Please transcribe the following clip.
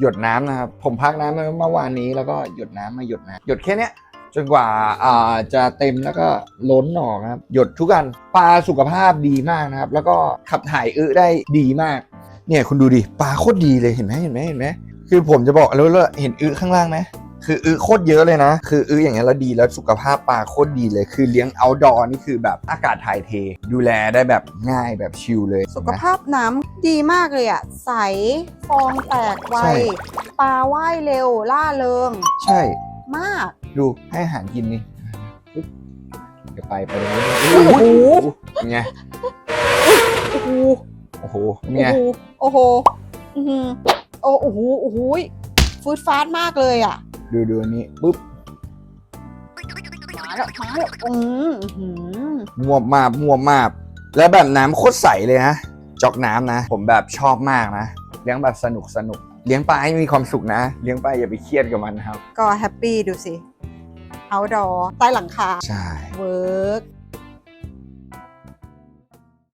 หยดน้ำนะครับ ผมพักน้ำเมื่อวานนี้แล้วก็หยดน้ำมาหยดน้ำหยดแค่นี้จนกว่าาจะเต็มแล้วก็ล้นออกครับ หยดทุกอันปลาสุขภาพดีมากนะครับ แล้วก็ขับถ่ายอึได้ดีมาก เนี่ยคุณดูดิปลาโคตรดีเลยเห็นไหมเห็นไหมเห็นไหมคือผมจะบอกแล้วเห็นอึข้างล่างไหม คืออึโคตรเยอะเลยนะ คืออึอย่างเงี้ยแล้วดีแล้วสุขภาพปลาโคตรดีเลยคือเลี้ยงเอาดอนี่คือแบบอากาศถ่ายเท ดูแลได้แบบง่ายแบบชิลเลยสุขนะ ภาพน้ำดีมากเลยอะใส ฟองแตกไว ใช่ ปลาว่ายเร็ว ล่าเริง ใช่ มาก ดูให้อาหารกินนี่ปุ๊บเดี๋ยวไปไปตรงนี้โอ้โห เป็นไงโอ้โห โอ้โหเป็นโอ้ไงโห โอ้โห อือหือโอ้โอ้โหโอ้โหฟืดฟาดมากเลยอะ ดูดูอันนี้ปุ๊บมาแล้วมาแล้วอืมอื้อหือมวบมาบมวบมาบแล้วแบบน้ำโคตรใสเลยนะจอกน้ำนะ ผมแบบชอบมากนะเลี้ยงแบบสนุกสนุกเลี้ยงปลาให้มีความสุขนะ เลี้ยงปลาอย่าไปเครียดกับมันนะครับ ก็แฮปปี้ดูสิ outdoor ใต้หลังคาใช่เวิร์ก